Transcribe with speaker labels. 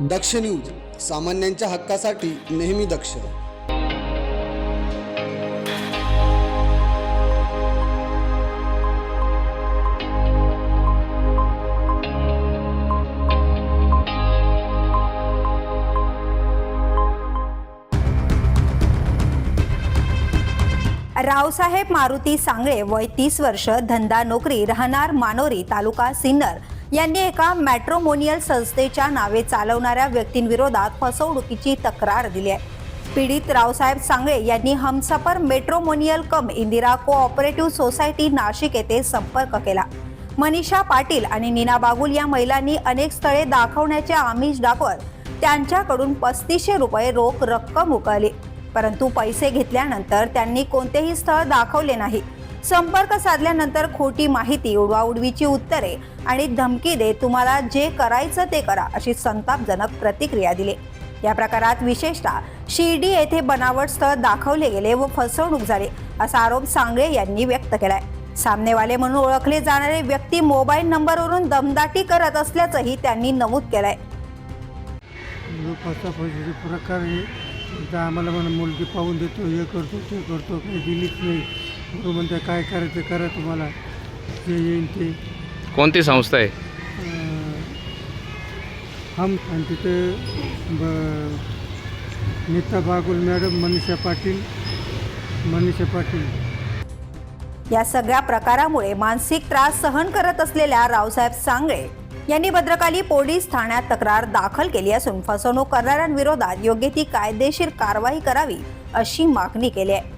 Speaker 1: दक्ष news सामान्यांच्या हक्कासाठी नेहमी दक्ष.
Speaker 2: रावसाहेब मारुती सांगळे वय तीस वर्ष धंदा नोकरी राहणार मानोरी तालुका सिन्नर. यांनी एका मॅट्रोमोनियल संस्थेच्या नावे चालवणाऱ्या व्यक्तींविरोधात फसवणुकीची तक्रार दिली आहे. पीडित रावसाहेब सांगळे यांनी Humsafar matrimonial cum Indira cooperative society Nashik येथे संपर्क केला. मनीषा पाटील आणि नीना बागुल या महिलांनी अनेक स्थळे दाखवण्याचे आमिष दाखवत त्यांच्याकडून पस्तीसशे रुपये रोख रक्कम उकळली. परंतु पैसे घेतल्यानंतर त्यांनी कोणतेही स्थळ दाखवले नाही. संपर्क साधल्यानंतर खोटी माहिती उडवाउडवीची उत्तरे आणि धमकी दे तुम्हाला जे करायचं ते करा अशी संतापजनक प्रतिक्रिया दिली. या प्रकारात विशेषतः शिर्डी येथे बनावट स्थळ दाखवले गेले व फसवणूक झाली असा आरोप सांगळे यांनी व्यक्त केलाय. सामनेवाले म्हणून ओळखले जाणारे व्यक्ती मोबाईल नंबरवरून दमदाटी करत असल्याचंही त्यांनी नमूद केलंय.
Speaker 3: प्रकार आहे आम्हाला मुलगी पाहून देतो हे करतो ते करतो काही दिलीच नाही. म्हणते काय करायचं? करा तुम्हाला. जे येईल ते.
Speaker 4: कोणती संस्था आहे?
Speaker 3: अं, हम. आणि तिथे ब नीता बागुल मॅडम मनीषा पाटील मनीषा पाटील.
Speaker 2: या सगळ्या प्रकारामुळे मानसिक त्रास सहन करत असलेल्या रावसाहेब सांगळे यांनी भद्रकाली पोलीस ठाण्यात तक्रार दाखल केली असून फसवणूक करणाऱ्यांविरोधात योग्य ती कायदेशीर कारवाई करावी अशी मागणी केली आहे.